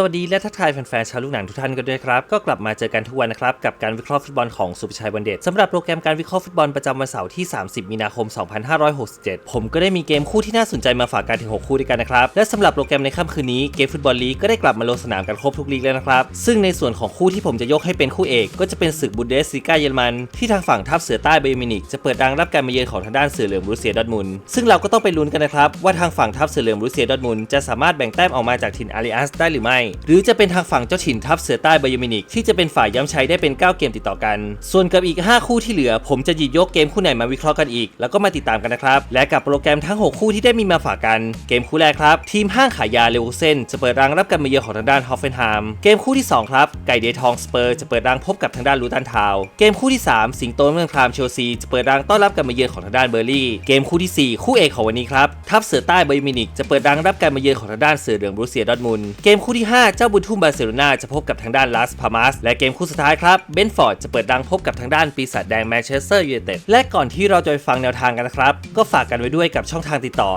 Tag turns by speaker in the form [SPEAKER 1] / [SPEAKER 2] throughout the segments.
[SPEAKER 1] สวัสดีและทักทายแฟนๆชาวลูกหนังทุกท่านกันด้วยครับ ก็กลับมาเจอกันทุกวันนะครับ กับการวิเคราะห์ฟุตบอลของสุภชัยวันเดชสำหรับโปรแกรมการวิเคราะห์ฟุตบอลประจำวันเสาร์ที่ 30 มีนาคม 2567 ผมก็ได้มีเกมคู่ที่น่าสนใจมาฝากกันถึง 6 คู่ด้วยกันนะครับ และสำหรับโปรแกรมในค่ำคืนนี้เกมฟุตบอลลีกก็ได้กลับมาลงสนามกันครบทุกลีกแล้วนะครับซึ่งในส่วนของคู่ที่ผมจะยกให้เป็นคู่เอกก็จะเป็นศึกบุนเดสลีกาเยอรมันที่ทางฝั่งทัพเสือใต้เบย์มินิกจะเปิดรังรับการมาเยือนของทางด้านเสือเหลืองบรูเซียดอทมุนซึ่งเราก็ต้องไปลุ้นกันนะครับว่าทางฝั่งทัพเสือเหลืองบรูเซียดอทมุนจะสามารถแบ่งแต้มออกมาจากถิ่นอาริอัสได้หรือไม่หรือจะเป็นทางฝั่งเจ้าถิ่นทัพเสือใต้ไบเยอมินิกที่จะเป็นฝ่ายย้ำชัยได้เป็น 9 เกมติดต่อกัน ส่วนกับอีก 5 คู่ที่เหลือ ผมจะหยิบยกเกมคู่ไหนมาวิเคราะห์กันอีก แล้วก็มาติดตามกันนะครับ และกับโปรแกรมทั้ง 6 คู่ที่ได้มีมาฝากกัน เกมคู่แรกครับ ทีมห้างขายยาเลวเซนจะเปิดรังรับการมาเยือนของทางด้านฮอฟเฟนไฮม์เกมคู่ที่ 2 ครับ ไก่เดทองสเปอร์จะเปิดรังพบกับทางด้านลูตันทาว เกมคู่ที่ 3 สิงโตเมืองพรามเชลซีจะเปิดรังต้อนรับการมาเยือนของทางด้านเบอร์ลี่ เกมคู่ที่ 4 คู่เอกของวันนี้ครับ ทัพเสือใต้ไบเยมินิกจะเปิดรังรับการมาเยือนของทางด้านเสือเหลืองบรูเซียดอทมุนเกมคู่ที่ 5 เจ้าบุญทุ่มบาร์เซโลนาจะพบกับทางด้านลาสพามาสและเกมคู่สุดท้ายครับเบนฟอร์ดจะเปิดรังพบกับทางด้านปีศาจแดงแมนเชสเตอร์ยูไนเต็ดและก่อนที่เราจะไปฟังแนวทางกันนะครับ ก็ฝากกันไว้ด้วยกับช่องทางติดต่อ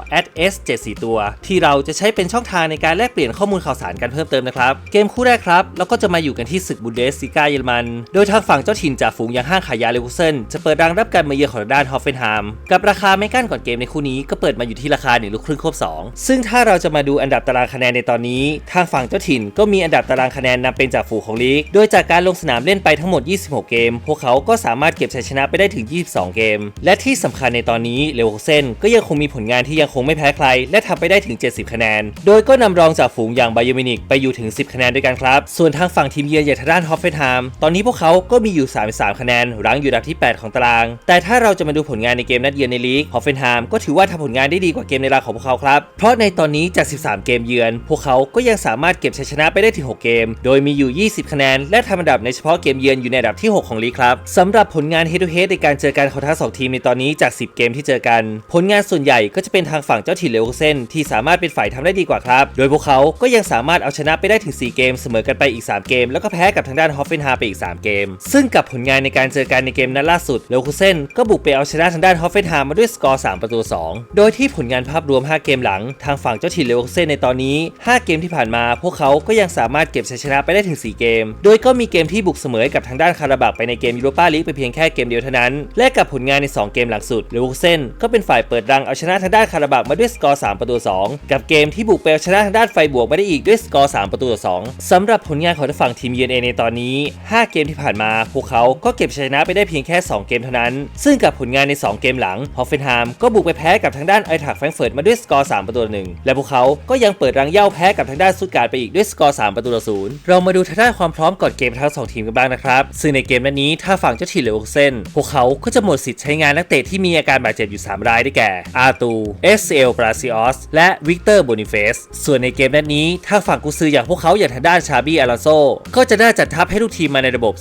[SPEAKER 1] s74 ตัว ที่เราจะใช้เป็นช่องทางในการแลกเปลี่ยนข้อมูลข่าวสารกันเพิ่มเติมนะครับเกมคู่แรกครับเราก็จะมาอยู่กันที่ศึกบุนเดสซีกาเยอรมัน โดยทางฝั่งเจ้าถิ่นจากฝูงอย่างห้างขายยาเลวูเซนจะเปิดรังรับการมาเยือนของทางด้านฮอฟเฟนไฮม์กับราคาไม่กั้นก่อนเกมในคู่นี้ก็เปิดมาอยู่ที่ราคา 1 ลูกครึ่งควบ 2 ซึ่งถ้าเราจะมาดูอันดับตารางคะแนนในตอนนี้ ทางฝั่งเจ้าถิ่นก็มีอันดับตารางคะแนนนำเป็นจากฝูงของลีก โดยจากการลงสนามเล่นไปทั้งหมด 26 เกม พวกเขาก็สามารถเก็บชัยชนะไปได้ถึง 22 เกม และที่สำคัญในตอนนี้เลวเซนก็ยังคงมีผลงานที่ยังคงไม่แพ้ใคร และทำไปได้ถึง 70 คะแนน โดยก็นำรองจากฝูงอย่างไบเยอมินิกไปอยู่ถึง 10 คะแนนด้วยกันครับ ส่วนทางฝั่งทีมเยือนอย่างทางด้านฮอฟเฟนไฮม์ตอนนี้พวกเขาก็มีอยู่ 33 คะแนนรั้งอยู่อันดับที่ 8 ของตาราง แต่ถ้าเราจะมาดูผลงานในเกมนัดเยือนในลีกฮอฟเฟนไฮม์ก็ถือว่าทำผลงานได้ดีกว่าเกมในราของพวกเขาครับ เพราะในตอนนี้จาก 13 เกมเยือน พวกเขาก็ยังสามารถเก็บชัยชนะไปได้ถึง 6 เกม โดยมีอยู่ 20 คะแนน และทำอันดับในเฉพาะเกมเยือนอยู่ในอันดับที่ 6 ของลีกครับสำหรับผลงาน head to head ในการเจอกันของทั้งสองทีมในตอนนี้จาก 10 เกมที่เจอกัน ผลงานส่วนใหญ่ก็จะเป็นทางฝั่งเจ้าถิ่นเลวเซนที่สามารถเป็นฝ่ายทำได้ดีกว่าครับ โดยพวกเขาก็ยังสามารถเอาชนะไปได้ถึง 4 เกม เสมอกันไปอีก 3 เกม แล้วก็แพ้กับทางด้านฮอฟเฟนฮม์ไปอีก 3 เกม ซึ่งกับผลงานในการเจอกันในเกมนัดล่าสุดเลวเซนก็บุกไปเอาชนะทางด้านฮอฟเฟนฮม์มาด้วยสกอร์ 3 ประตู 2 โดยที่ผลงานภาพรวม 5 เกมหลัง ทางฝั่งเจ้าถิ่นเลวเซนในตอนนี้ 5 เกมที่ผ่านมา พวกเขาก็ยังสามารถเก็บชัยชนะไปได้ถึง 4 เกม โดยก็มีเกมที่บุกเสมอกับทางด้านคาราบักไปในเกมยูโรปาลีกไปเพียงแค่เกมเดียวเท่านั้น และกับผลงานใน 2 เกมหลังสุดเลวเซนก็เป็นฝ่ายเปิดรังเอาชนะทางด้านคาราบักมาด้วยสกอร์ 3 ประตู 2 กับเกมที่บุกไปเอาชนะทางด้านไฟบวกมาได้อีกด้วยสกอร์ 3 ประตูต่อ 2สำหรับผลงานของทางฝั่งทีมเยือนเองในตอนนี้ 5 เกมที่ผ่านมา พวกเขาก็เก็บชัยชนะไปได้เพียงแค่ 2 เกมเท่านั้น ซึ่งกับผลงานใน 2 เกมหลังฮอฟเฟนไฮม์ก็บุกไปแพ้กับทางด้านไอทักแฟงเฟิร์ตมาด้วยสกอร์ 3 ประตูต่อ1และพวกเขาก็ยังเปิดรังเย่าแพ้กับทางด้านสุดการ์ไปอีกด้วยสกอร์ 3 ประตูต่อ0เรามาดูทางด้านความพร้อมก่อนเกมทั้งสองทีมกันบ้างนะครับ ซึ่งในเกมนัดนี้ถ้าฝั่งเจ้าถิ่นเลวเซนพวกเขาก็จะหมดสิทธิ์ใช้งานนักเตะที่มีอาการบาดเจ็บอยู่ 3 รายได้แก่ อาตูเอสเอลปราซิออสและวิกเตอร์โบนิเฟสส่วนในเกมนัดนี้ถ้าฝั่งกุซืออย่างพวกเขาอย่างทางด้านชาบีอาราโซก็จะได้จัดทัพให้ทุกทีมมาในระบบ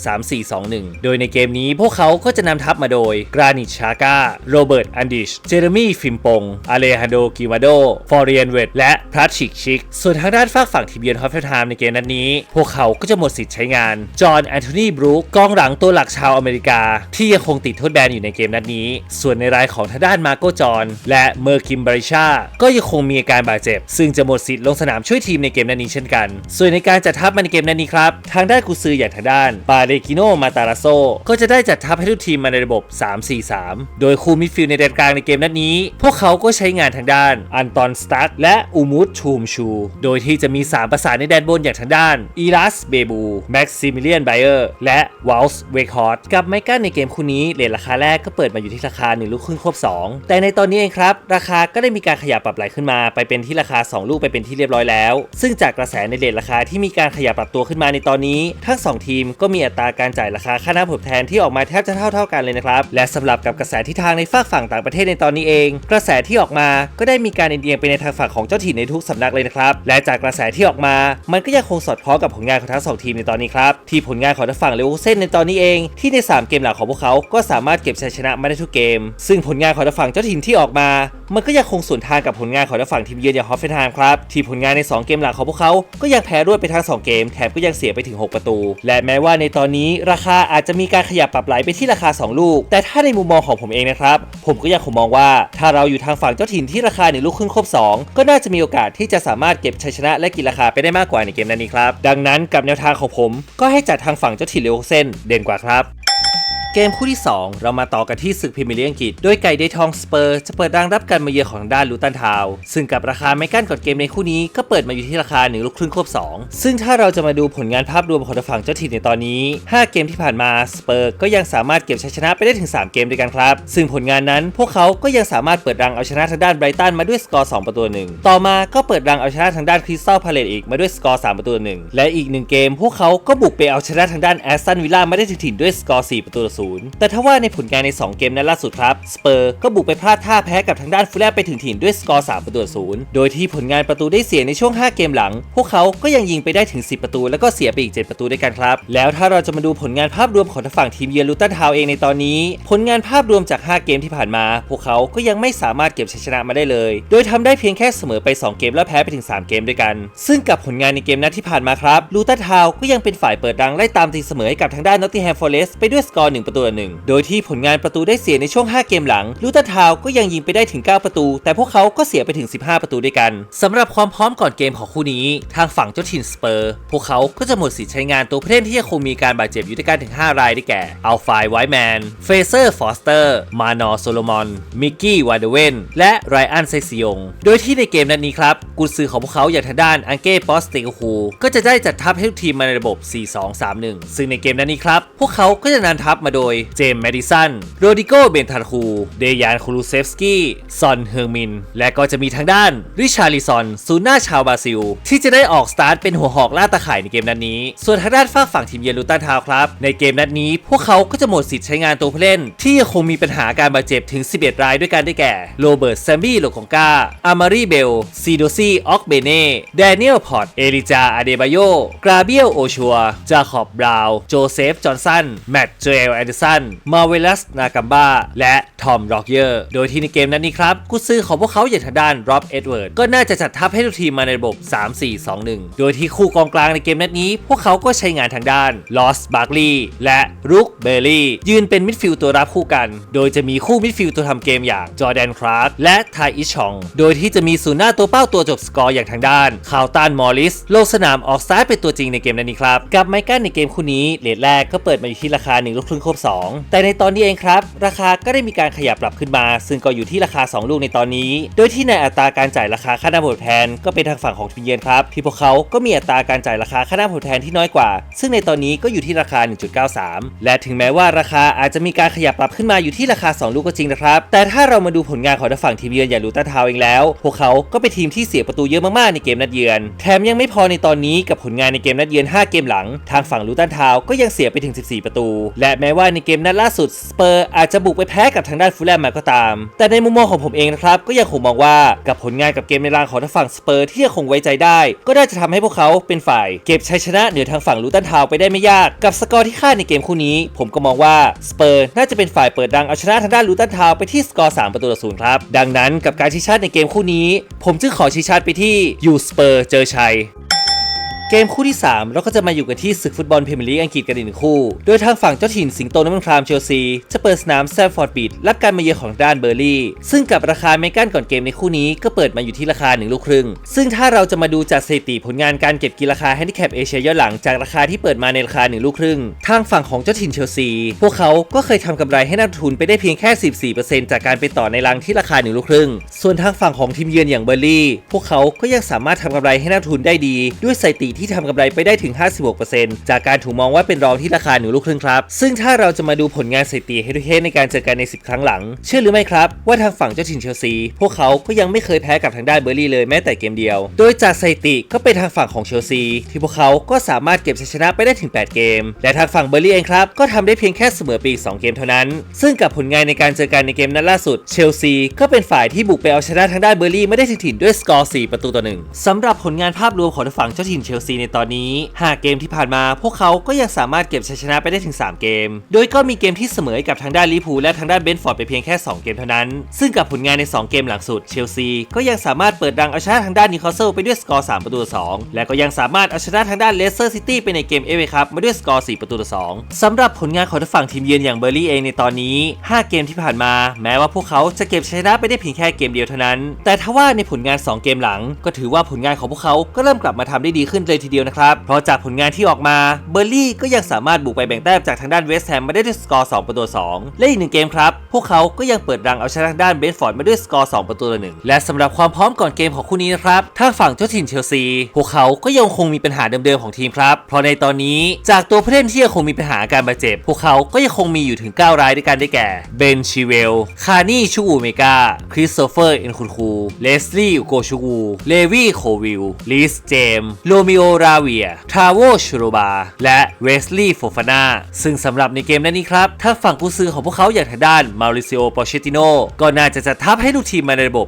[SPEAKER 1] 3-4-2-1 โดยในเกมนี้พวกเขาก็จะนำทัพมาโดยกรานิชชาก้าโรเบิร์ตอันดิชเจเรมีฟิมปงอเลฮนโดกิมาโด ฟอร์เรียนเวดและพรัชชิกชิก ส่วนทางด้านฝากฝั่งทีมเยือนฮอฟเฟนไฮม์ในเกมนัดนี้ พวกเขาก็จะหมดสิทธิ์ใช้งาน จอห์นแอนโทนีบรูคกองหลังตัวหลักชาวอเมริกา ที่ยังคงติดโทษแบนอยู่ในเกมนัดนี้ ส่วนในรายของทางด้านมาโกจอนและเมอร์คิมบริชาก็ยังคงมีอาการบาดเจ็บ ซึ่งจะหมดสิทธิ์ลงสนามช่วยทีมในเกมนัดนี้เช่นกัน ส่วนในการจัดทัพมาในเกมนัดนี้ครับทางด้านกุซืออย่างทางด้านปาเดกิโนมาตาราโซก็จะได้จัดทัพให้ทุกทีมมาในระบบ 3-4-3 โดยคู่มิดฟิลด์ในแดนกลางในเกมนัดนี้ พวกเขาก็ใช้งานทางด้านอันตอนสตัดและอูมูดชูมชู โดยที่จะมี 3 ประสานในแดนบนอย่างทางด้านอีรัสเบบูแม็กซิมิเลียนไบเออร์และวอลส์เวคฮอร์ตกับไมเคิลในเกมคู่นี้เลทราคาแรกก็เปิดมาอยู่ที่ราคา1ลูกครึ่งครบ2 แต่ในตอนนี้เองครับ ราคาก็ได้มีการขยับปรับไหลขึ้นมา ไปเป็นที่ราคา 2 ลูกไปเป็นที่เรียบร้อยแล้ว ซึ่งจากกระแสในเลทราคาที่มีการขยับปรับตัวขึ้นมาในตอนนี้ ทั้ง 2 ทีมก็มีอัตราการจ่ายราคาค่าน้ำผลแทนที่ออกมาแทบจะเท่าเท่ากันเลยนะครับและสำหรับกับกระแสที่ทางในฝากฝั่งต่างประเทศในตอนนี้เอง กระแสที่ออกมาก็ได้มีการเอียงไปในทางฝั่งของเจ้าถิ่นในทุกสำนักเลยนะครับและจากกระแสที่ออกมา มันก็ยังคงสอดคล้องกับผลงานของทั้งสองทีมในตอนนี้ครับที่ผลงานของทางฝั่งเลวเซนในตอนนี้เอง ที่ใน 3 เกมหลังของพวกเขาก็สามารถเก็บชัยชนะมาได้ทุกเกม ซึ่งผลงานของทางฝั่งเจ้าถิ่นที่ออกมา มันก็ยังคงสวนทางกับผลงานของทางฝั่งทีมเยือนอย่างฮอฟเฟนไฮม์ครับที่ผลงานใน 2 เกมหลังของพวกเขาก็ยังแพ้รวดไปทั้ง2เกมแถมก็ยังเสียไปถึง 6 ประตู และแม้ว่าในตอนนี้ราคาอาจจะมีการขยับปรับไหลไปที่ราคา 2 ลูก แต่ถ้าในมุมมองของผมเองนะครับผมก็ยังคงมองว่าถ้าเราอยู่ทางฝั่งเจ้าถิ่นที่ราคา1ลูกครึ่งครบ 2 ก็น่าจะมีโอกาสที่จะสามารถเก็บชัยชนะและกินราคาไปได้ได้มากกว่าในเกมนั้นนี้ครับ ดังนั้นกับแนวทางของผม ก็ให้จัดทางฝั่งเจ้าถิ่นเลโอเซนเด่นกว่าครับ เกมคู่ที่ 2 เรามาต่อกันที่ศึกพรีเมียร์ลีกอังกฤษ โดยไก่เดทองสเปอร์จะเปิดรางรับการมาเยือนของทางด้านลูตันทาว ซึ่งกับราคาไม่กั้นก่อนเกมในคู่นี้ก็เปิดมาอยู่ที่ราคา1ลูกครึ่งควบ 2 ซึ่งถ้าเราจะมาดูผลงานภาพรวมของฝั่งเจ้าถิ่นในตอนนี้ 5 เกมที่ผ่านมาสเปอร์ก็ยังสามารถเก็บชัยชนะไปได้ถึง 3 เกมด้วยกันครับ ซึ่งผลงานนั้นพวกเขาก็ยังสามารถเปิดรังเอาชนะทางด้านไบรตันมาด้วยสกอร์2ประตูหนึ่งต่อมาก็เปิดรังเอาชนะทางด้านคริสตัลพาเลตอีกมาด้วยสกอร์3ประตูหนึ่งและอีกหนึ่งเกม พวกเขาก็บุกไปเอาชนะทางด้านแอสตันวิลล่ามาได้ถึงถิ่นด้วยสกอร์4ประตูต่อศูนย์แต่ถ้าว่าในผลงานใน 2 เกมนั้นล่าสุดครับสเปอร์ก็บุกไปพลาดท่าแพ้กับทางด้านฟูลแลมไปถึงถิ่นด้วยสกอร์3ประตูศูนย์โดยที่ผลงานประตูได้เสียในช่วง 5 เกมหลัง พวกเขาก็ยังยิงไปได้ถึง 10 ประตู แล้วก็เสียไปอีก 7 ประตูด้วยกันครับ แล้วถ้าเราจะมาดูผลงานภาพรวมของทางฝั่งทีมเยือนลูตันทาวเองในตอนนี้ ผลงานภาพรวมจาก 5 เกมที่ผ่านมา พวกเขาก็ยังไม่สามารถเก็บชัยชนะมาได้เลย โดยทำได้เพียงแค่เสมอไป 2 เกมแล้วแพ้ไปถึง 3 เกมด้วยกัน ซึ่งกับผลงานในเกมนัดที่ผ่านมาครับลูตันทาวก็ยังเป็นฝ่ายเปิดรังไล่ตามตีเสมอให้กับทางด้านนอตติแฮมฟอเรสต์ไปด้วยสกอร์1ประตูต่อหนึ่งโดยที่ผลงานประตูได้เสียในช่วง 5 เกมหลัง ลูตันทาวก็ยังยิงไปได้ถึง 9 ประตู แต่พวกเขาก็เสียไปถึง 15 ประตูด้วยกันสำหรับความพร้อมก่อนเกมของคู่นี้ ทางฝั่งเจ้าถิ่นสเปอร์ พวกเขาก็จะหมดสิทธิ์ใช้งานตัวผู้เล่นที่ยังคงมีการบาดเจ็บอยู่ด้วยกันถึง 5 รายได้แก่อัลฟายไวแมนเฟเซอร์ฟอสเตอร์ มานอโซโลมอน มิกกี้วาเดเวนและไรอันเซซิยงโดยที่ในเกมนัดนี้ครับกุนซือของพวกเขาอย่างทางด้านอังเก้ปอสตโกฮูก็จะได้จัดทัพให้ทีมมาในระบบ 4-2-3-1 ซึ่งในเกมนัดนี้ครับพวกเขาก็จะนำทัพมาโดยเจมส์แมดิสันโรดิโกเบนทาคู เดยานคูลูเซฟสกี้ ซอนเฮอร์มิน และก็จะมีทางด้านริชาริซอนซูน่าชาวบราซิล ที่จะได้ออกสตาร์ทเป็นหัวหอกล่าตะข่ายในเกมนัดนี้ ส่วนทางด้านฝั่งฝั่งทีมเยนลูตันทาวครับ ในเกมนัดนี้พวกเขาก็จะหมดสิทธิ์ใช้งานตัวผู้เล่น ที่ยังคงมีปัญหาการบาดเจ็บถึง 11 รายด้วยกันได้แก่โรเบิร์ตแซมบี้โลคองกาอามารีเบลซีโดซีออกเบเน่แดเนียลพอตเอริจาอาเดบาโยกราเบียลโอชัวจาคอบบราวน์โจเซฟจอห์นสันแมตต์เจลแอนเดอร์สันมาเวลัสนากัมบาและทอมร็อกเยอร์โดยที่ในเกมนั้นนี้ครับกุซือของพวกเขาอย่างทางด้านร็อบเอ็ดเวิร์ดก็น่าจะจัดทัพให้ทุกทีมมาในระบบ 3-4-2-1 โดยที่คู่กองกลางในเกมนัดนี้ พวกเขาก็ใช้งานทางด้านลอสบาร์กลีย์และรุกเบลลี่ยืนเป็นมิดฟิลด์ตัวรับคู่กัน โดยจะมีคู่มิดฟิลด์ตัวทำเกมอย่างจอร์แดนคลาร์กและไทอิชอง โดยที่จะมีศูนย์หน้าตัวเป้าตัวจบสกอร์อย่างทางด้านคาวตันมอริสลงสนามออกซ้ายเป็นตัวจริงในเกมนัดนี้ครับกับไมเคิลในเกมคู่นี้เลทแรกก็เปิดมาอยู่ที่ราคา1ลูกครึ่งครบ2 แต่ในตอนนี้เองครับ ราคาก็ได้มีการขยับปรับขึ้นมา ซึ่งก็อยู่ที่ราคา 2 ลูกในตอนนี้ โดยที่ในอัตราการจ่ายราคาค่าหน้าผลแทนก็เป็นทางฝั่งของทีมเยือนครับที่พวกเขาก็มีอัตราการจ่ายราคาค่าหน้าผลแทนที่น้อยกว่า ซึ่งในตอนนี้ก็อยู่ที่ราคา 1.93 และถึงแม้ว่าราคาอาจจะมีการขยับปรับขึ้นมาอยู่ที่ราคา 2 ลูกก็จริงนะครับแต่ถ้าเรามาดูผลงานของทางฝั่งทีมเยือนอย่างลูตันทาวเองแล้ว พวกเขาก็เป็นทีมที่เสียประตูเยอะมากๆในเกมนัดเยือน แถมยังไม่พอในตอนนี้กับผลงานในเกมนัดเยือน 5 เกมหลัง ทางฝั่งลูตันทาวก็ยังเสียไปถึง 14 ประตู และแม้ว่าในเกมนัดล่าสุดสเปอร์อาจจะบุกไปแพ้กับทางด้านฟูลแลมมาก็ตาม แต่ในมุมมองของผมเองนะครับก็ยังคงมองว่ากับผลงานกับเกมในรางของทางฝั่งสเปอร์ที่ยังคงไว้ใจได้ ก็น่าจะทำให้พวกเขาเป็นฝ่าย เก็บชัยชนะเหนือทางฝั่งลูตันทาวไปได้ไม่ยากกับสกอร์ที่คาดในเกมคู่นี้ ผมก็มองว่าสเปอร์น่าจะเป็นฝ่ายเปิดดังเอาชนะทางด้านลูตันทาวไปที่สกอร์3ประตูต่อศูนย์ครับดังนั้นกับการชี้ชัดในเกมคู่นี้ ผมจึงขอชี้ชัดไปที่ยูสเปอร์เจอชัย เกมคู่ที่ 3 เราก็จะมาอยู่กันที่ศึกฟุตบอลพรีเมียร์ลีกอังกฤษกันอีกหนึ่งคู่ โดยทางฝั่งเจ้าถิ่นสิงโตน้ำมันครามเชลซี จะเปิดสนามแซมฟอร์ดบีดรับการมาเยือนของด้านเบอร์ลี่ซึ่งกับราคาเมกันก่อนเกมในคู่นี้ก็เปิดมาอยู่ที่ราคา1ลูกครึ่ง ซึ่งถ้าเราจะมาดูจากสถิติผลงานการเก็บกีราคาแฮนดิแคปเอเชียย้อนหลังจากราคาที่เปิดมาในราคา1ลูกครึ่ง ทางฝั่งของเจ้าถิ่นเชลซี พวกเขาก็เคยทำกำไรให้นักทุนไปได้เพียงแค่ 14%จากการไปต่อในรังที่ราคา1ลูกครึ่ง ส่วนทางฝั่งของทีมเยือนอย่างเบอร์ลี่พวกเขาก็ยังสามารถทำกำไรให้นักลงทุนได้ดีด้วยสถิติที่ทำกำไรไปได้ถึง 56%จากการถูกมองว่าเป็นรองที่ราคาหนึ่งลูกครึ่งครับ ซึ่งถ้าเราจะมาดูผลงานสถิติเฮดทูเฮดในการเจอกันใน 10 ครั้งหลัง เชื่อหรือไม่ครับ ว่าทางฝั่งเจ้าถิ่นเชลซี พวกเขาก็ยังไม่เคยแพ้กับทางด้านเบอร์ลี่เลยแม้แต่เกมเดียว โดยจากสถิติก็เป็นทางฝั่งของเชลซี ที่พวกเขาก็สามารถเก็บชัยชนะไปได้ถึง 8 เกม และทางฝั่งเบอร์ลี่เองครับก็ทำได้เพียงแค่เสมอปีก2เกมเท่านั้น ซึ่งกับผลงานในการเจอกันในเกมนัดล่าสุดเชลซีก็เป็นฝ่ายที่บุกไปเอาชนะทางด้านเบอร์ลี่ไม่ได้ถึงถิ่นด้วยสกอร์4ประตูต่อหนึ่งสำหรับผลงานภาพรวมของทางฝั่งเจ้าถิ่นเชลซีซีในตอนนี้ 5 เกมที่ผ่านมาพวกเขาก็ยังสามารถเก็บชัยชนะไปได้ถึง 3 เกม โดยก็มีเกมที่เสมอกับทางด้านลิพูและทางด้านเบนฟอร์ดไปเพียงแค่ 2 เกมเท่านั้น ซึ่งกับผลงานใน 2 เกมหลังสุดเชลซีก็ยังสามารถเปิดรังเอาชนะทางด้านนิวคาสเซิลไปด้วยสกอร์3ประตูต่อ2และก็ยังสามารถเอาชนะทางด้านเลสเตอร์ซิตี้ไปในเกมเอเวครับมาด้วยสกอร์4ประตูต่อ2สำหรับผลงานของฝั่งทีมเยือนอย่างเบอร์ลี่เองในตอนนี้ 5 เกมที่ผ่านมา แม้ว่าพวกเขาจะเก็บชัยชนะไปได้เพียงแค่เกมเดียวเท่านั้น แต่ถ้าว่าในผลงาน 2 เกมหลัง ก็ถือว่าผลงานของพวกเขาก็เริ่มกลับมาทำได้ดีขึ้นเลยทีเดียวนะครับ เพราะจากผลงานที่ออกมาเบอร์ลี่ก็ยังสามารถบุกไปแบ่งแต้มจากทางด้านเวสต์แฮมมาได้ด้วยสกอร์ 2 ประตูต่อ2และอีกหนึ่งเกมครับ พวกเขาก็ยังเปิดรังเอาชนะทางด้านเบนฟอร์ดมาด้วยสกอร์ 2 ประตูต่อ1และสำหรับความพร้อมก่อนเกมของคู่นี้นะครับทางฝั่งเจ้าถิ่นเชลซี พวกเขาก็ยังคงมีปัญหาเดิมๆของทีมครับ เพราะในตอนนี้จากตัวผู้เล่นที่ยังคงมีปัญหาอาการบาดเจ็บ พวกเขาก็ยังคงมีอยู่ถึง 9 รายด้วยกันได้แก่เบนชิเวล คานี่ชูอูเมกา คริสโตเฟอร์เอ็นคุนคูเลสลี่โกชูวูเลวี่โควิลลิสเจมโรมิโอราเวีย ทราโวชูโรบา และเวสลีย์โฟฟานาซึ่งสำหรับในเกมนั้นนี้ครับทาฝั่งผู้ซื้อของพวกเขาอย่างทางด้านมาริซิโอปอเชติโนก็น่าจะจัดทัพให้ลูกทีมมาในระบบ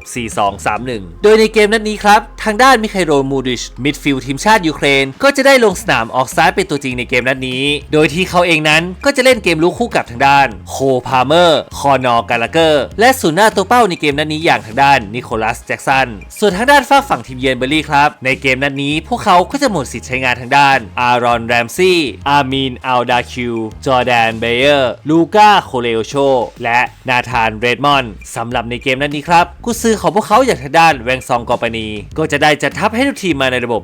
[SPEAKER 1] 4-2-3-1 โดยในเกมนั้นนี้ครับ ทางด้านมิคาโรมูดิช มิดฟิลด์ทีมชาติยูเครน ก็จะได้ลงสนามออกซ้ายเป็นตัวจริงในเกมนัดนี้ โดยที่เขาเองนั้นก็จะเล่นเกมลุกคู่กับทางด้านโคพาเมอร์ คอนอร์กาลาเกอร์ และศูนย์หน้าตัวเป้าในเกมนัดนี้อย่างทางด้านนิโคลัสแจ็กสัน ส่วนทางด้านฝั่งทีมเยือนเบอร์ลี่ครับ ในเกมนัดนี้พวกเขาก็จะหมดสิทธิ์ใช้งานทางด้านอารอนแรมซี่ อามีนอัลดาคิว จอแดนเบเยอร์ ลูก้าโคเลโอโช และนาธานเรดมอนด์สำหรับในเกมนัดนี้ครับกุซื้อของพวกเขาอย่างทางด้านแวงซองกอปานี ก็จะได้จัดทัพให้ทุกทีมมาในระบบ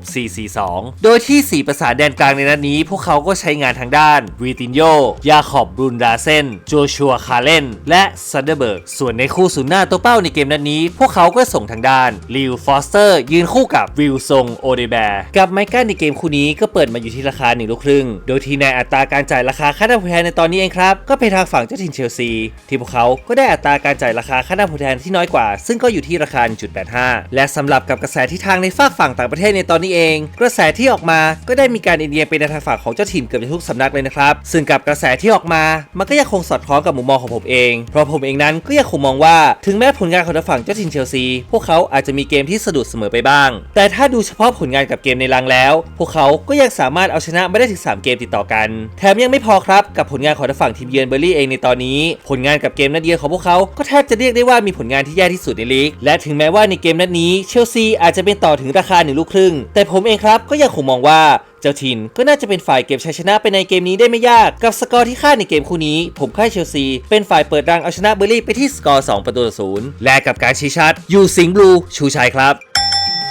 [SPEAKER 1] 4-4-2 โดยที่ 4 ประสานแดนกลางในนัดนี้ พวกเขาก็ใช้งานทางด้านวีตินโย ยาขอบบรุนดาเซน โจชัวคาเลน และซันเดอร์เบิร์ก ส่วนในคู่ศูนย์หน้าตัวเป้าในเกมนัดนี้ พวกเขาก็ส่งทางด้านลิวฟอสเตอร์ยืนคู่กับวิลซงโอเดแบร์กับไมเคิลในเกมคู่นี้ก็เปิดมาอยู่ที่ราคา1ลูกครึ่ง โดยที่ในอัตราการจ่ายราคาค่าหน้าผู้แทนในตอนนี้เองครับ ก็เป็นทางฝั่งเจ้าถิ่นเชลซี ที่พวกเขาก็ได้อัตราการจ่ายราคาค่าหน้าผู้แทนที่น้อยกว่า ซึ่งก็อยู่ที่ราคา 1.85 และสำหรับกับกระแสที่ทางในฝากฝั่งต่างประเทศในตอนนี้เอง กระแสที่ออกมาก็ได้มีการอ็นเอียงไปในทางฝั่งของเจ้าถิ่นเกือบจะทุกสำนักเลยนะครับ ซึ่งกับกระแสที่ออกมา มันก็ยังคงสอดคล้องกับมุมมองของผมเอง เพราะผมเองนั้นก็ยังคงมองว่า ถึงแม้ผลงานของทางฝั่งเจ้าถิ่นเชลซี พวกเขาอาจจะมีเกมที่สะดุดเสมอไปบ้าง แต่ถ้าดูเฉพาะผลงานกับเกมในรังแลว พวกเขาก็ยังสามารถเอาชนะไมาได้ถึง 3 เกมติดต่อกัน แถมยังไม่พอครับกับผลงานของทางฝั่งทีมเยือนเบอร์ลี่เองในตอนนี้ ผลงานกับเกมนัดเยือนของพวกเขาก็แทบจะเรียกได้ว่ามีผลงานที่แย่ที่สุดในลีก และถึงแม้ว่าในเกมนัดนี้เชลซีอาจจะเป็นต่อถึงราคาหนึ่งลูกครึ่ง แต่ผมเองครับก็ยังคงมองว่าเจ้าถิ่นก็น่าจะเป็นฝ่ายเก็บชัยชนะไปในเกมนี้ได้ไม่ยากกับสกอร์ที่คาดในเกมคู่นี้ ผมค่ายเชลซี เป็นฝ่ายเปิดรังเอาชนะเบอร์ลี่ไปที่สกอร์ 2 ประตูต่อศูนย์และกับการชี้ชัดยูสิงห์บลูชูชัยครับ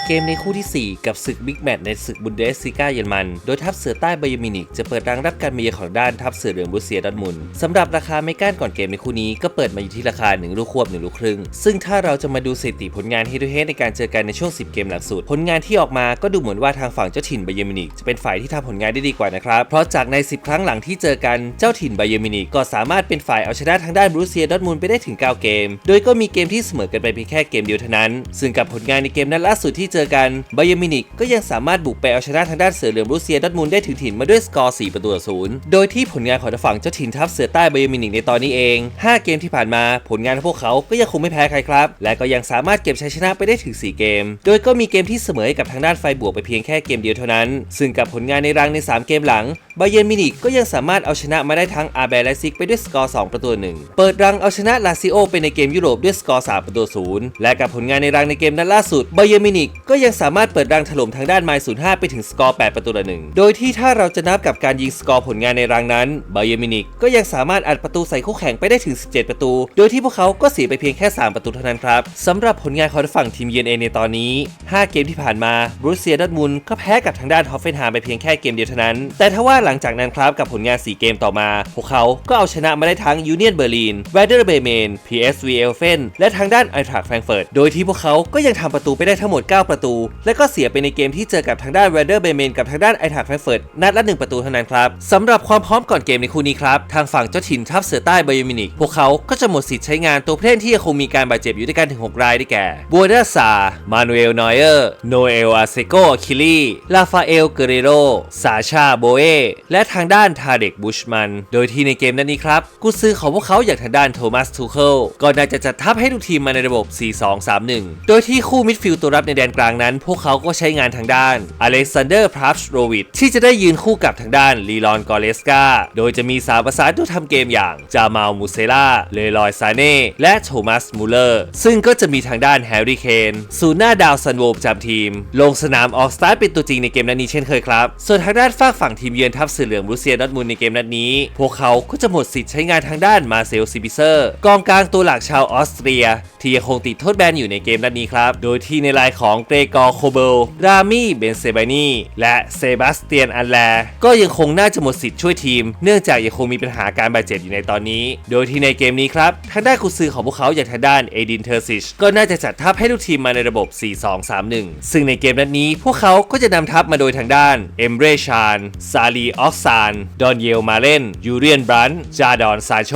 [SPEAKER 1] เกมในคู่ที่ 4 กับศึกบิ๊กแมตช์ในศึกบุนเดสซิก้าเยอรมัน โดยทัพเสือใต้ไบเยมินิกจะเปิดรังรับการมาเยือนของด้านทัพเสือเหลืองบรูเซียดอร์ทมุนสำหรับราคาไม่ก้านก่อนเกมในคู่นี้ก็เปิดมาอยู่ที่ราคา 1 ลูกควบ 1 ลูกครึ่ง ซึ่งถ้าเราจะมาดูสถิติผลงานเฮด o เฮดในการเจอกันในช่วง 10 เกมหลังสุด ผลงานที่ออกมาก็ดูเหมือนว่าทางฝั่งเจ้าถิ่นไบเยมินิกจะเป็นฝ่ายที่ทำผลงานได้ดีกว่านะครับ เพราะจากใน 10 ครั้งหลังที่เจอกันเจ้าถิ่นไบเยมินิกก็สามารถเป็นฝ่ายเอาชนะทางด้านบรูเซียดอทมุนไปได้ถึง 9 เกม โดยก็มีเกมที่เสมอกันไปเพียงแค่เกมเดียวเท่านั้น ซึ่งกับผลงานในเกมนัดล่าสุดที่เจอกันไบายอร์มินิกก็ยังสามารถบุกไปเอาชนะทางด้านเสือเหลืองบรูเซียดอทมูลได้ถึงถิ่นมาด้วยสกอร์ 4 ประตูต่อศูนย์โดยที่ผลงานของฝั่งเจ้าถิ่นทัพเสือใต้ไบายอร์มินิกในตอนนี้เอง 5 เกมที่ผ่านมาผลงานของพวกเขาก็ยังคงไม่แพ้ใครครับ และก็ยังสามารถเก็บชัยชนะไปได้ถึง 4 เกม โดยก็มีเกมที่เสมอให้กับทางด้านไฟบวกไปเพียงแค่เกมเดียวเท่านั้น ซึ่งกับผลงานในรังใน 3 เกมหลัง ไบเยอร์มินิกก็ยังสามารถเอาชนะมาได้ทั้งอาร์เบลซิกไปด้วยสกอร์ 2 ประตูหนึ่งเปิดรังเอาชนะลาซิโอไปในเกมยุโรปด้วยสกอร์ 3 ประตูศูนย์และกับผลงานในรังในเกมนัดล่าสุดไบเยอร์มินิกก็ยังสามารถเปิดรังถล่มทางด้านไมล์05 ไปถึงสกอร์ 8 ประตูต่อหนึ่งโดยที่ถ้าเราจะนับกับการยิงสกอร์ผลงานในรังนั้นไบเยอร์มินิกก็ยังสามารถอัดประตูใส่คู่แข่งไปได้ถึง 17 ประตู โดยที่พวกเขาก็เสียไปเพียงแค่ 3 ประตูเท่านั้นครับสำหรับผลงานของฝั่งทีมเยือนเองในตอนนี้ 5 เกมที่ผ่านมาบรูเซียดอทมุนก็แพ้กับทางด้านฮอฟเฟนไฮม์ไปเพียงแค่เกมเดียวเท่านั้น แต่ถ้าว่าหลังจากนั้นครับกับผลงาน 4 เกมต่อมา พวกเขาก็เอาชนะมาได้ทั้งยูเนียนเบอร์ลินแวเดอร์เบเมน PSV เอลเฟนและทางด้านไอทรักแฟรงเฟิร์ตโดยที่พวกเขาก็ยังทำประตูไปได้ทั้งหมด 9 ประตู และก็เสียไปในเกมที่เจอกับทางด้านแวเดอร์เบเมนกับทางด้านไอทรักแฟรงเฟิร์ตนัดละ 1 ประตูเท่านั้นครับสำหรับความพร้อมก่อนเกมในคู่นี้ครับทางฝั่งเจ้าถิ่นทัพเสือใต้ไบเยอมินิกพวกเขาก็จะหมดสิทธิ์ใช้งานตัวผู้เล่นที่ยังคงมีการบาดเจ็บอยู่ด้วยกันถึง 6 รายได้แก่บัวเดอร์ซามานูเอลนอยเออร์โนเอลอาเซโกคิลีลาฟาเอลเกเรโรซาชาโบเอและทางด้านทาเด็กบุชมัน โดยที่ในเกมนั้นนี้ครับกุซือของพวกเขาอย่างทางด้านโทมัสทูเคิลก็น่าจะจัดทัพให้ทุกทีมมาในระบบ 4-2-3-1 โดยที่คู่มิดฟิลด์ตัวรับในแดนกลางนั้น พวกเขาก็ใช้งานทางด้านอเล็กซานเดอร์พราฟโรวิดที่จะได้ยืนคู่กับทางด้านลีลอนกอเลสกาโดยจะมีสามประสานตัวทำเกมอย่างจามาลมูเซล่าเลลอยซาเน่และโทมัสมูเลอร์ซึ่งก็จะมีทางด้านแฮร์รี่เคนศูนย์หน้าดาวซันโวประจำทีม ลงสนามออกสตาร์เป็นตัวจริงในเกมนัดนี้เช่นเคยครับ ส่วนทางด้านฝากฝั่งทีมเยือนทัพเสือเหลืองบรูเซียดอทมุนด์ในเกมนัดนี้ พวกเขาก็จะหมดสิทธิ์ใช้งานทางด้านมาเซลซิบิเซอร์กองกลางตัวหลักชาวออสเตรีย ที่ยังคงติดโทษแบนอยู่ในเกมนัดนี้ครับ โดยที่ในลายของเกรกอร์โคเบล รามี่เบนเซบานีและเซบาสเตียนอันแลก็ยังคงน่าจะหมดสิทธิ์ช่วยทีม เนื่องจากยังคงมีปัญหาการบาดเจ็บอยู่ในตอนนี้ โดยที่ในเกมนี้ครับทางด้านกุซือของพวกเขาอย่างทางด้านเอดินเทอร์ซิชก็น่าจะจัดทัพให้ทุกทีมมาในระบบ 4-2-3-1 ซึ่งในเกมนัดนี้พวกเขาก็จะนำทัพมาโดยทางด้านเอมเบรชานซาลีออกซาน ดอนเยลมาเลนยูเรียนบรันจาดอนซาโช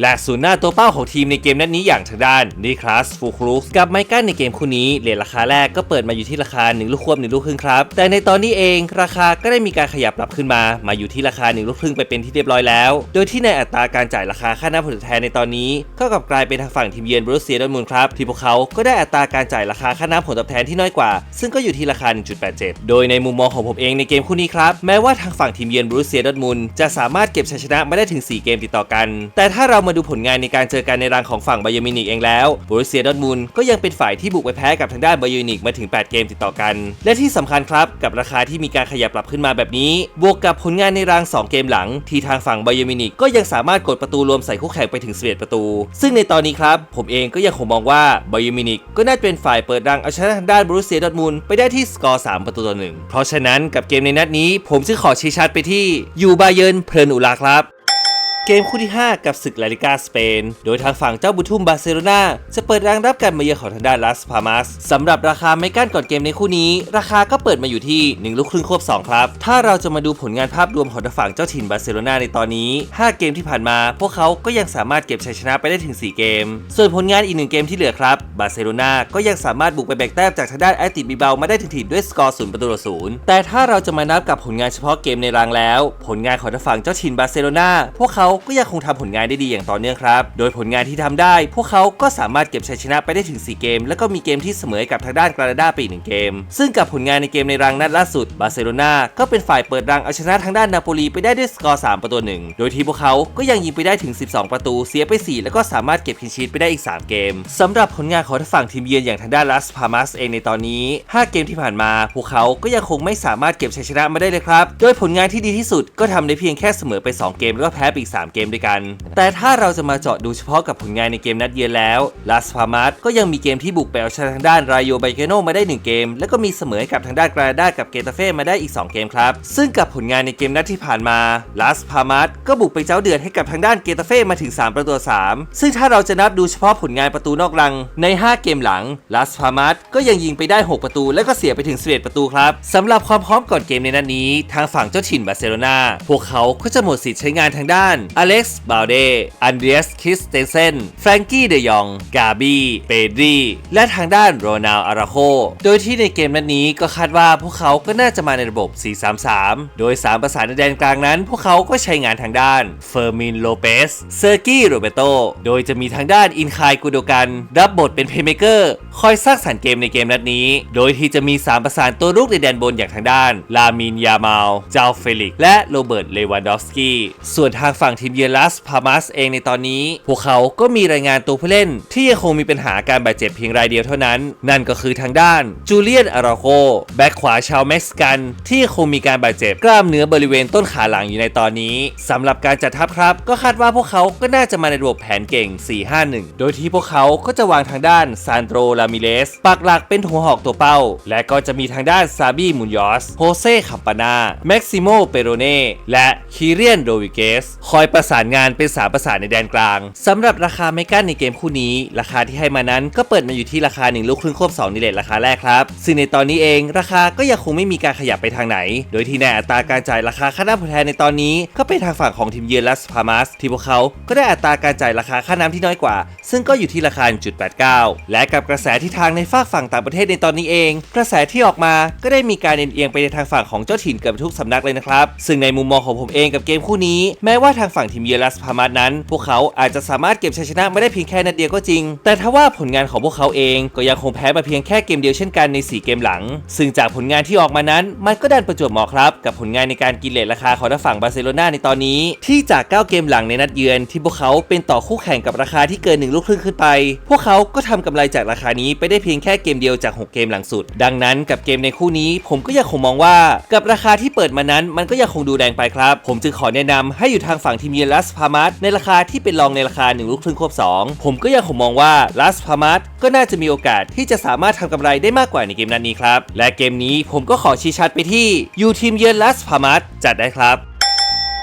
[SPEAKER 1] และศูนย์หน้าตัวเป้าของทีมในเกมนัดนี้อย่างทางด้านนิคลัสฟูครูสกับไมกันในเกมคู่นี้เหรียญราคาแรกก็เปิดมาอยู่ที่ราคา 1 ลูกควบ 1 ลูกครึ่งครับ แต่ในตอนนี้เองราคาก็ได้มีการขยับปรับขึ้นมา มาอยู่ที่ราคา 1 ลูกครึ่งไปเป็นที่เรียบร้อยแล้ว โดยที่ในอัตราการจ่ายราคาค่าหน้าผลตอบแทนในตอนนี้ก็กลับกลายเป็นทางฝั่งทีมเยือนบรูเซียดอร์ทมุนด์ครับที่พวกเขาก็ได้อัตราการจ่ายราคาค่าน้ำผลตอบแทนที่น้อยกว่า ซึ่งก็อยู่ที่ราคา 1.87 โดยในมุมมองของผมเองในเกมคู่นี้ครับแม้ว่าทางฝั่งทีมเยือนบรูเซียดอทมุนจะสามารถเก็บชัยชนะมาได้ถึง 4 เกมติดต่อกัน แต่ถ้าเรามาดูผลงานในการเจอกันในรังของฝั่งไบเยอมินิกเองแล้วบรูเซียดอทมุนก็ยังเป็นฝ่ายที่บุกไปแพ้กับทางด้านไบเยอมินิกมาถึง 8 เกมติดต่อกัน และที่สำคัญครับกับราคาที่มีการขยับปรับขึ้นมาแบบนี้ บวกกับผลงานในรัง 2 เกมหลัง ที่ทางฝั่งไบเยอมินิกก็ยังสามารถกดประตูรวมใส่คู่แข่งไปถึง11ประตู ซึ่งในตอนนี้ครับผมเองก็ยังคงมองว่าไบเยอมินิกก็น่าจะเป็นฝ่ายเปิดรังเอาชนะทางด้านบรูเซียดอทมุนไปได้ที่สกอร์3ประตูต่อหนึ่งเพราะฉะนั้นกับเกมในนัดนี้ผมจึงขอชี้ชัดไปที่ยูบาเยินเพลินอุลาครับ เกมคู่ที่ 5 กับศึกลาลิกาสเปน โดยทางฝั่งเจ้าบุทุ่มบาร์เซโลนาจะเปิดรางรับการมาเยือนของทางด้านลาสพามัสสำหรับราคาไม่กั้นก่อนเกมในคู่นี้ ราคาก็เปิดมาอยู่ที่ 1 ลูกครึ่งควบ 2 ครับ ถ้าเราจะมาดูผลงานภาพรวมของทางฝั่งเจ้าถิ่นบาร์เซโลนาในตอนนี้ 5 เกมที่ผ่านมา พวกเขาก็ยังสามารถเก็บชัยชนะไปได้ถึง 4 เกม ส่วนผลงานอีกหนึ่งเกมที่เหลือครับบาร์เซโลนาก็ยังสามารถบุกไปแบกแต้มจากทางด้านแอตติบิเบามาได้ถึงถิ่นด้วยสกอร์ศูนย์ประตูต่อศูนย์แต่ถ้าเราจะมานับกับผลงานเฉพาะเกมในรางแล้ว ผลงานของทางฝั่งเจ้าถิ่นบาร์เซโลนาพวกเขาก็ยังคงทำผลงานได้ดีอย่างต่อเนื่องครับ โดยผลงานที่ทำได้ พวกเขาก็สามารถเก็บชัยชนะไปได้ถึง 4 เกม แล้วก็มีเกมที่เสมอกับทางด้านกรานาดาไปอีกหนึ่งเกม ซึ่งกับผลงานในเกมในรังนัดล่าสุดบาร์เซโลนาก็เป็นฝ่ายเปิดรังเอาชนะทางด้านนาโปลีไปได้ด้วยสกอร์ 3 ประตูหนึ่งโดยที่พวกเขาก็ยังยิงไปได้ถึง 12 ประตูเสียไป 4 แล้วก็สามารถเก็บคินชีตไปได้อีก 3 เกมสำหรับผลงานของทางฝั่งทีมเยือนอย่างทางด้านลาสพามัสเองในตอนนี้ 5 เกมที่ผ่านมา พวกเขาก็ยังคงไม่สามารถเก็บชัยชนะมาได้เลยครับ โดยผลงานที่ดีที่สุดก็ทำได้เพียงแค่เสมอไป 2 เกมแล้วก็แพ้ไปอีก3เกมด้วยกัน แต่ถ้าเราจะมาเจาะดูเฉพาะกับผลงานในเกมนัดเยือนแล้วลาสพามัสก็ยังมีเกมที่บุกไปเอาชนะทางด้านรายโยไบเกโนมาได้ 1 เกม แล้วก็มีเสมอให้กับทางด้านกรานาดากับเกตาเฟ่มาได้อีก 2 เกมครับ ซึ่งกับผลงานในเกมนัดที่ผ่านมาลาสพามัสก็บุกไปเจ้าเดือดให้กับทางด้านเกตาเฟ่มาถึง 3 ประตู3ซึ่งถ้าเราจะนับดูเฉพาะผลงานประตูนอกรังใน 5 เกมหลังลาสพามัสก็ยังยิงไปได้ 6 ประตู และก็เสียไปถึง11ประตูครับสำหรับความพร้อมก่อนเกมในนัดนี้ ทางฝั่งเจ้าถิ่นบาร์เซโลนาพวกเขาก็จะหมดสิทธิ์ใช้งานทางด้านอเล็กซ์บาเดอันเดรียสคริสเตนเซนแฟรงกี้เดยอง กาบีเปดรีและทางด้านโรนัลอาราโค โดยที่ในเกมนัดนี้ก็คาดว่าพวกเขาก็น่าจะมาในระบบ 4-3-3 โดย 3 ประสานในแดนกลางนั้น พวกเขาก็ใช้งานทางด้านเฟอร์มินโลเปสเซอร์กี้โรเบโต โดยจะมีทางด้านอินคายกูโดกัน รับบทเป็นเพย์เมเกอร์ คอยสร้างสรรค์เกมในเกมนัดนี้ โดยที่จะมี3ประสานตัวรุกในแดนบนอย่างทางด้าน ลามินยามาลเจ้าเฟลิก และโรเบิร์ต เลวันดอฟสกี้ ส่วนทางฝั่งทีมเยลัส พามัสเองในตอนนี้ พวกเขาก็มีรายงานตัวผู้เล่น ที่ยังคงมีปัญหาการบาดเจ็บเพียงรายเดียวเท่านั้น นั่นก็คือทางด้าน จูเลียนอาราโกแบ็คขวาชาวเม็กซิกัน ที่คงมีการบาดเจ็บกล้ามเนื้อบริเวณต้นขาหลังอยู่ในตอนนี้สำหรับการจัดทัพครับ ก็คาดว่าพวกเขาก็น่าจะมาในระบบแผนเก่ง 4-5-1 โดยที่พวกเขาก็จะวางทางด้านซานโตรลามิเลสปักหลักเป็นหัวหอกตัวเป้า และก็จะมีทางด้านซาบี้มุนยอส โฮเซ่คัมปานาแม็กซิโมเปโรเน่ และคีเรียนโดวิเกส คอยประสานงานเป็นสามประสานในแดนกลางสำหรับราคาไม่กั้นในเกมคู่นี้ ราคาที่ให้มานั้นก็เปิดมาอยู่ที่ราคา 1 ลูกครึ่งควบ2นิเลตราคาแรกครับ ซึ่งในตอนนี้เองราคาก็ยังคงไม่มีการขยับไปทางไหน โดยที่ในอัตราการจ่ายราคาค่าน้ำผลแทนในตอนนี้ ก็เป็นทางฝั่งของทีมเยือนลัสพามัสที่พวกเขาก็ได้อัตราการจ่ายราคาค่าน้ำที่น้อยกว่า ซึ่งก็อยู่ที่ราคา 1.89 และกับกระแสทิศทางในฝากฝั่งต่างประเทศในตอนนี้เอง กระแสที่ออกมาก็ได้มีการเอ็นเอียงไปในทางฝั่งของเจ้าถิ่นเกือบทุกสำนักเลยนะครับ ซึ่งในมุมมองของผมเองกับเกมคู่นี้ แม้ว่าทางฝั่งทีมเยอนลัสพามาสนั้น พวกเขาอาจจะสามารถเก็บชัยชนะไม่ได้เพียงแค่นัดเดียวก็จริง แต่ถ้าว่าผลงานของพวกเขาเองก็ยังคงแพ้มาเพียงแค่เกมเดียวเช่นกันใน 4 เกมหลัง ซึ่งจากผลงานที่ออกมานั้น มันก็ดันประจวบเหมาะครับ กับผลงานในการกินเลทราคาของทางฝั่งบาร์เซโลนาในตอนนี้ ที่จาก 9 เกมหลังในนัดเยือนที่พวกเขาเป็นต่อคู่แข่งกับราคาที่เกินหนึ่งลูกครึ่งขึ้นไป พวกเขาก็ทำกำไรจากราคานี้ไปได้เพียงแค่เกมเดียวจาก 6 เกมหลังสุด ดังนั้นกับเกมในคู่นี้ผมก็ยังคงมองว่า กับราคาที่เปิดมานั้นมันก็ยังคงดูแรงไปครับ ผมจึงขอแนะนำให้อยู่ทางฝั่งทีมเยือนลัสพามัสในราคาที่เป็นรองในราคา1ลูกครึ่งควบ2 ผมก็ยังคงมองว่าลัสพามัสก็น่าจะมีโอกาสที่จะสามารถทำกำไรได้มากกว่าในเกมนัดนี้ครับและเกมนี้ผมก็ขอชี้ชัดไปที่ยูทีมเยือนลัสพามัสจัดได้ครับ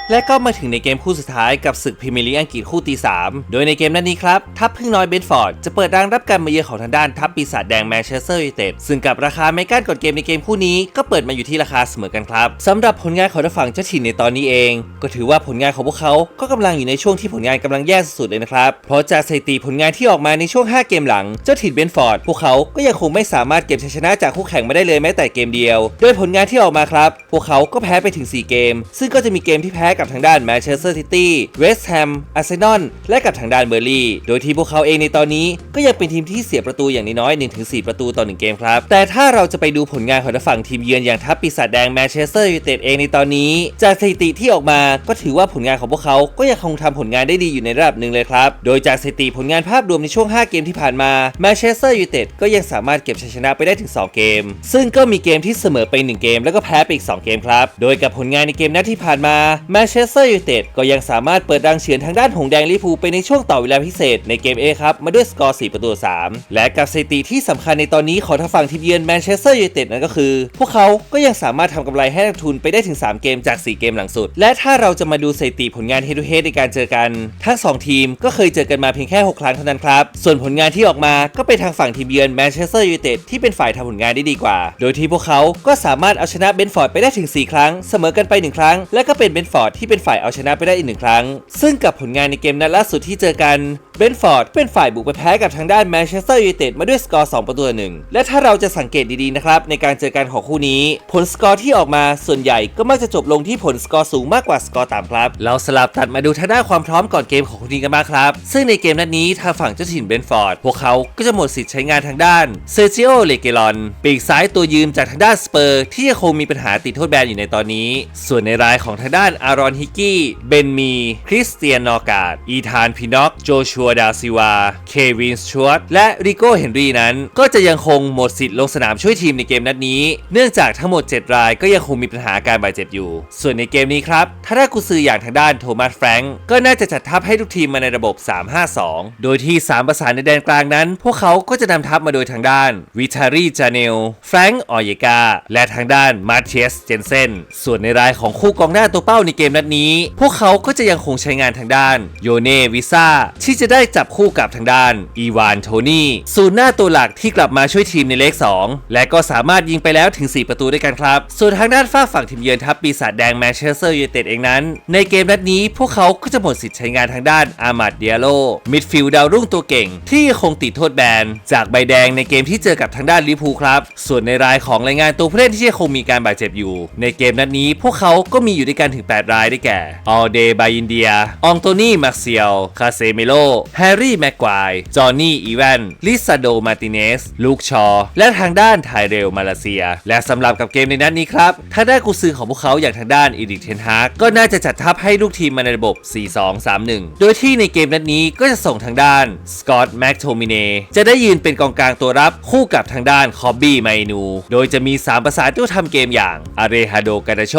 [SPEAKER 1] และก็มาถึงในเกมคู่สุดท้ายกับศึกพรีเมียร์ลีกอังกฤษคู่ตี 3 โดยในเกมนั้นนี้ครับ ทัพพึ่งน้อยเบนฟอร์ดจะเปิดรังรับการมาเยือนของทางด้านทัพปีศาจแดงแมนเชสเตอร์ยูไนเต็ดซึ่งกับราคาไม่กั้นกดเกมในเกมคู่นี้ก็เปิดมาอยู่ที่ราคาเสมอกันครับสำหรับผลงานของทางฝั่งเจ้าถิ่นในตอนนี้เอง ก็ถือว่าผลงานของพวกเขาก็กำลังอยู่ในช่วงที่ผลงานกำลังแย่สุดเลยนะครับเพราะจากสถิติผลงานที่ออกมาในช่วง 5 เกมหลังเจ้าถิ่นเบนฟอร์ดพวกเขาก็ยังคงไม่สามารถเก็บชัยชนะจากคู่แข่งมาได้เลยแม้แต่เกมเดียวโดยผลงานที่ออกมาครับพวกเขาก็แพ้ไปถึง 4 เกม ซึ่งก็จะมีเกมที่แพ้กับทางด้านแมนเชสเตอร์ซิตี้เวสต์แฮมอาร์เซนอลและกับทางด้านเบอร์ลี่ โดยที่พวกเขาเองในตอนนี้ก็ยังเป็นทีมที่เสียประตูอย่างน้อยๆ1-4 ประตูต่อ 1 เกมครับ แต่ถ้าเราจะไปดูผลงานของฝั่งทีมเยือนอย่างทัพปีศาจแดงแมนเชสเตอร์ยูไนเต็ดเองในตอนนี้ จากสถิติที่ออกมาก็ถือว่าผลงานของพวกเขาก็ยังคงทำผลงานได้ดีอยู่ในระดับหนึ่งเลยครับ โดยจากสถิติผลงานภาพรวมในช่วง 5 เกมที่ผ่านมาแมนเชสเตอร์ยูไนเต็ดก็ยังสามารถเก็บชัยชนะไปได้ถึง 2 เกม ซึ่งก็มีเกมที่เสมอไป 1 เกม แล้วก็แพ้ไปอีก 2 เกมครับ โดยกับผลงานในเกมนัดที่ผ่านมาแมนเชสเตอร์ยูไนเต็ดก็ยังสามารถเปิดรังเฉือนทางด้านหงแดงลิพูไปในช่วงต่อเวลาพิเศษในเกม A ครับมาด้วยสกอร์ 4 ประตู 3 และกับสถิติที่สำคัญในตอนนี้ของทางฝั่งทีมเยือนแมนเชสเตอร์ยูไนเต็ดนั่นก็คือ พวกเขาก็ยังสามารถทำกำไรให้นักทุนไปได้ถึง 3 เกมจาก 4 เกมหลังสุด และถ้าเราจะมาดูสถิติผลงาน head to head ในการเจอกัน ทั้ง 2 ทีมก็เคยเจอกันมาเพียงแค่ 6 ครั้งเท่านั้นครับส่วนผลงานที่ออกมาก็เป็นทางฝั่งทีมเยือนแมนเชสเตอร์ยูไนเต็ดที่เป็นฝ่ายทำผลงานได้ดีกว่า โดยที่พวกเขาก็สามารถเอาชนะเบนฟอร์ดไปได้ถึง 4 ครั้ง เสมอกันไป 1 ครั้ง และก็เป็นเบนฟอร์ดที่เป็นฝ่ายเอาชนะไปได้อีกหนึ่งครั้ง ซึ่งกับผลงานในเกมนัดล่าสุดที่เจอกัน เบนฟอร์ดเป็นฝ่ายบุกไปแพ้กับทางด้านแมนเชสเตอร์ยูไนเต็ดมาด้วยสกอร์ 2 ประตูหนึ่งและถ้าเราจะสังเกตดีๆนะครับ ในการเจอกันของคู่นี้ ผลสกอร์ที่ออกมาส่วนใหญ่ก็มักจะจบลงที่ผลสกอร์สูงมากกว่าสกอร์ต่ำครับ เราสลับตัดมาดูทางด้านความพร้อมก่อนเกมของคู่นี้กันบ้างครับ ซึ่งในเกมนัดนี้ทางฝั่งเจ้าถิ่นเบนฟอร์ดพวกเขาก็จะหมดสิทธิ์ใช้งานทางด้านเซอร์จิโอเลเกลอนปีกซ้ายตัวยืมจากทางด้านสเปอร์ที่ยังคงมีปัญหาติดโทษแบนอยู่ในตอนนี้ ส่วนในรายของทางด้านอารอนฮิกกี้เบนมีคริสเตียนนอร์กาดอีธานพินอกโจชัวดาซิวา เควินสชวตและริโก้เฮนรี่นั้น ก็จะยังคงหมดสิทธิ์ลงสนามช่วยทีมในเกมนัดนี้ เนื่องจากทั้งหมด 7 รายก็ยังคงมีปัญหาการบาดเจ็บอยู่ ส่วนในเกมนี้ครับถ้าได้กุซืออย่างทางด้านโทมัสแฟรงก์ก็น่าจะจัดทัพให้ทุกทีมมาในระบบ 3-5-2 โดยที่ 3 ประสานในแดนกลางนั้น พวกเขาก็จะนำทัพมาโดยทางด้านวิทารีจาเนลแฟรงก์ออเยกาและทางด้านมาเทียสเจนเซนส่วนในรายของคู่กองหน้าตัวเป้าในเกมนัดนี้ พวกเขาก็จะยังคงใช้งานทางด้านโยเนวิซ่าที่จะได้ได้จับคู่กับทางด้าน อีวานโทนี่ศูนย์หน้าตัวหลักที่กลับมาช่วยทีมในเลข 2 และก็สามารถยิงไปแล้วถึง 4 ประตูด้วยกันครับ ส่วนทางด้านฝ้าฝั่งทีมเยือนทัพปีศาจแดงแมนเชสเตอร์ยูไนเต็ดเองนั้น ในเกมนัดนี้พวกเขาก็จะหมดสิทธิ์ใช้งานทางด้านอามาดเดียโลมิดฟิลด์ดาวรุ่งตัวเก่ง ที่ยังคงติดโทษแบนจากใบแดงในเกมที่เจอกับทางด้านลิพูครับส่วนในรายของรายงานตัวผู้เล่นที่ยังคงมีการบาดเจ็บอยู่ ในเกมนัดนี้พวกเขาก็มีอยู่ด้วยกันถึง 8 รายได้แก่ออเดบายินเดียองโตนี่มาเซียลคาเซเมโลแฮร์รี่แม็กควาย จอห์นนี่อีแวนลิซาโดมาติเนส ลูกชอ และทางด้านไทเรลมาเลเซีย และสำหรับกับเกมในนัดนี้ครับทางด้านกุซือของพวกเขาอย่างทางด้านอีดิกเทนฮากก็น่าจะจัดทัพให้ลูกทีมมาในระบบ 4-2-3-1 โดยที่ในเกมนัดนี้ก็จะส่งทางด้านสกอตแม็กโทมิเนจะได้ยืนเป็นกองกลางตัวรับคู่กับทางด้านคอบบี้ไมนู โดยจะมี 3 ประสานที่ทำเกมอย่างอาเรฮาโดกาดาโช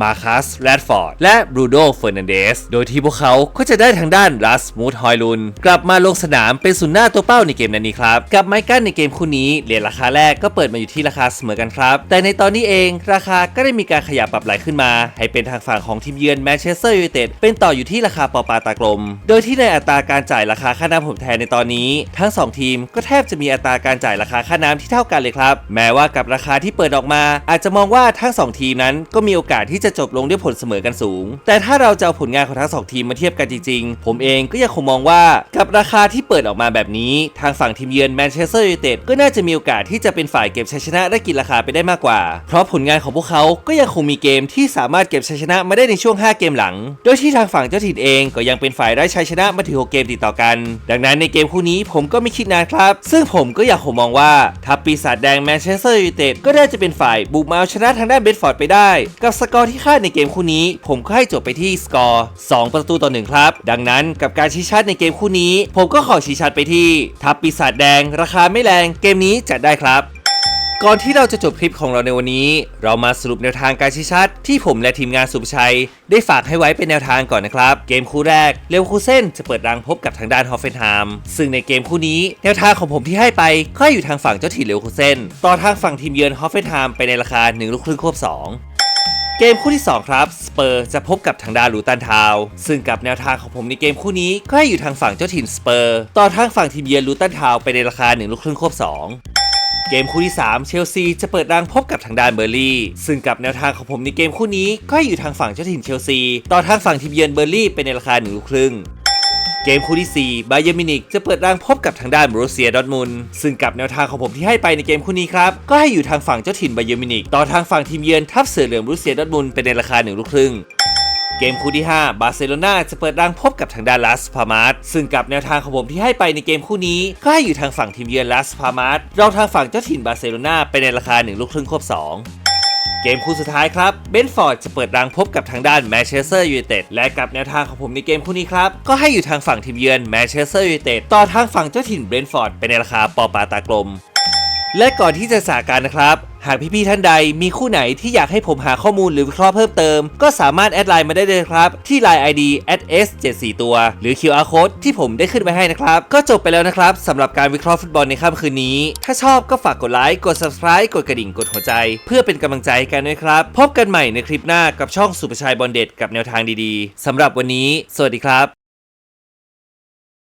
[SPEAKER 1] มาคัสแรดฟอร์ด และบรูโดเฟอร์นันเดส โดยที่พวกเขาก็จะได้ทางด้านรัสมูดฮอยลุนกลับมาลงสนามเป็นศูนย์หน้าตัวเป้าในเกมนัดนี้ครับ กับไมกันในเกมคู่นี้เหรียญราคาแรกก็เปิดมาอยู่ที่ราคาเสมอกันครับ แต่ในตอนนี้เองราคาก็ได้มีการขยับปรับไหลขึ้นมา ให้เป็นทางฝั่งของทีมเยือนแมนเชสเตอร์ยูไนเต็ดเป็นต่ออยู่ที่ราคาปอปาตากลม โดยที่ในอัตราการจ่ายราคาค่าน้ำผมแทนในตอนนี้ ทั้ง 2 ทีมก็แทบจะมีอัตราการจ่ายราคาค่าน้ำที่เท่ากันเลยครับ แม้ว่ากับราคาที่เปิดออกมา อาจจะมองว่าทั้ง 2 ทีมนั้นก็มีโอกาสที่จะจบลงด้วยผลเสมอกันสูง แต่ถ้าเราจะเอาผลงานของทั้ง 2 ทีมมาเทียบกันจริงๆ ผมเองก็ยังคงมองว่ากับราคาที่เปิดออกมาแบบนี้ทางฝั่งทีมเยือนแมนเชสเตอร์ยูไนเต็ดก็น่าจะมีโอกาสที่จะเป็นฝ่ายเก็บชัยชนะได้กินราคาไปได้มากกว่า เพราะผลงานของพวกเขาก็ยังคงมีเกมที่สามารถเก็บชัยชนะมาได้ในช่วง 5 เกมหลัง โดยที่ทางฝั่งเจ้าถิ่นเองก็ยังเป็นฝ่ายได้ชัยชนะมาถึง 6 เกมติดต่อกัน ดังนั้นในเกมคู่นี้ผมก็ไม่คิดนานครับ ซึ่งผมก็อยากผมมองว่าทัพปีศาจแดงแมนเชสเตอร์ยูไนเต็ดก็น่าจะเป็นฝ่ายบุกมาเอาชนะทางด้านเบดฟอร์ดไปได้ กับสกอร์ที่คาดในเกมคู่นี้ ผมก็ให้จบไปที่สกอร์ 2 ประตูต่อ1ครับ ดังนั้นกับการชี้ชัดในเกมคู่นี้ ผมก็ขอชี้ชัดไปที่ทัพปีศาจแดง ราคาไม่แรงเกมนี้จัดได้ครับก่อนที่เราจะจบคลิปของเราในวันนี้ เรามาสรุปแนวทางการชี้ชัด ที่ผมและทีมงานสุภชัย ได้ฝากให้ไว้เป็นแนวทางก่อนนะครับ เกมคู่แรกเลวคูเซนจะเปิดรังพบกับทางด้านฮอฟเฟนไฮม์ซึ่งในเกมคู่นี้แนวทางของผมที่ให้ไปก็อยู่ทางฝั่งเจ้าถิ่นเลวคูเซนต่อทางฝั่งทีมเยือนฮอฟเฟนไฮม์ไปในราคา1ลูกครึ่งควบ2 เกมคู่ที่ 2 ครับสเปอร์จะพบกับทางด้านลูตันทาวซึ่งกับแนวทางของผมในเกมคู่นี้ก็ให้อยู่ทางฝั่งเจ้าถิ่นสเปอร์ต่อทางฝั่งทีมเยือนลูตันทาวไปในราคา1ลูกครึ่งควบ 2เกมคู่ที่ 3 เชลซีจะเปิดรังพบกับทางด้านเบอร์ลี่ ซึ่งกับแนวทางของผมในเกมคู่นี้ก็ให้อยู่ทางฝั่งเจ้าถิ่นเชลซี ต่อทางฝั่งทีมเยือนเบอร์ลี่เป็นในราคา1ลูกครึ่ง เกมคู่ที่ 4 บาเยร์มินิกจะเปิดรังพบกับทางด้านบรูเซียดอร์ทมุนซึ่งกับแนวทางของผมที่ให้ไปในเกมคู่นี้ครับ ก็ให้อยู่ทางฝั่งเจ้าถิ่นบาเยร์มินิกต่อทางฝั่งทีมเยือนทัพเสือเหลืองบรูเซียดอร์ทมุนเป็นในราคา1ลูกครึ่งเกมคู่ที่ 5 บาร์เซโลนาจะเปิดรังพบกับทางด้านลาสพามาสซึ่งกับแนวทางของผมที่ให้ไปในเกมคู่นี้ ก็ให้อยู่ทางฝั่งทีมเยือนลาสพามาสเราทางฝั่งเจ้าถิ่นบาร์เซโลนาไปในราคา1ลูกครึ่งควบ2 เกมคู่สุดท้ายครับเบนฟอร์ดจะเปิดรังพบกับทางด้านแมนเชสเตอร์ยูไนเต็ดและกับแนวทางของผมในเกมคู่นี้ครับ ก็ให้อยู่ทางฝั่งทีมเยือนแมนเชสเตอร์ยูไนเต็ดต่อทางฝั่งเจ้าถิ่นเบนฟอร์ดเปในราคาปอปาตากลมและก่อนที่จะสาการนะครับ หากพี่ๆท่านใดมีคู่ไหนที่อยากให้ผมหาข้อมูลหรือวิเคราะห์เพิ่มเติม ก็สามารถแอดไลน์มาได้เลยครับ ที่ Line ID s 7 4 ตัว หรือ QR code ที่ผมได้ขึ้นไว้ให้นะครับ ก็จบไปแล้วนะครับสำหรับการวิเคราะห์ฟุตบอลในค่ำคืนนี้ ถ้าชอบก็ฝากกดไลค์กด subscribe กดกระดิ่งกดหัวใจ เพื่อเป็นกำลังใจให้กันด้วยครับ พบกันใหม่ในคลิปหน้ากับช่องสุภชัยบอลเด็ดกับแนวทางดีๆสำหรับวันนี้ สวัสดีครับ